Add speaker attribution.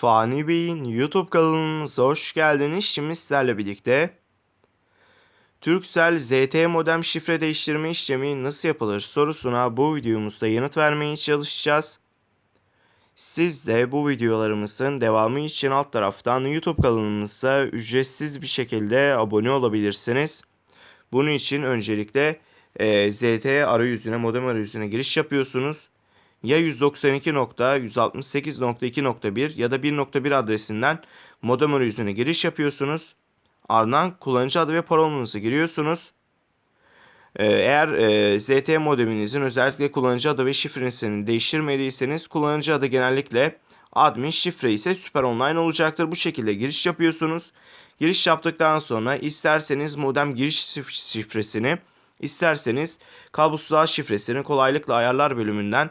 Speaker 1: Fani Bey'in YouTube kanalımıza hoş geldiniz. Şimdi sizlerle birlikte Turkcell ZTE modem şifre değiştirme işlemi nasıl yapılır sorusuna bu videomuzda yanıt vermeye çalışacağız. Siz de bu videolarımızın devamı için alt taraftan YouTube kanalımıza ücretsiz bir şekilde abone olabilirsiniz. Bunun için öncelikle e, ZTE arayüzüne, modem arayüzüne giriş yapıyorsunuz ya 192.168.2.1 ya da 1.1 adresinden modem arayüzüne giriş yapıyorsunuz. Ardından kullanıcı adı ve parolanızı giriyorsunuz. Ee, Eğer e, ZTE modeminizin özellikle kullanıcı adı ve şifresini değiştirmediyseniz kullanıcı adı genellikle admin şifre ise süper online olacaktır. Bu şekilde giriş yapıyorsunuz. Giriş yaptıktan sonra isterseniz modem giriş şif- şifresini isterseniz kablosuz ağ şifresini kolaylıkla ayarlar bölümünden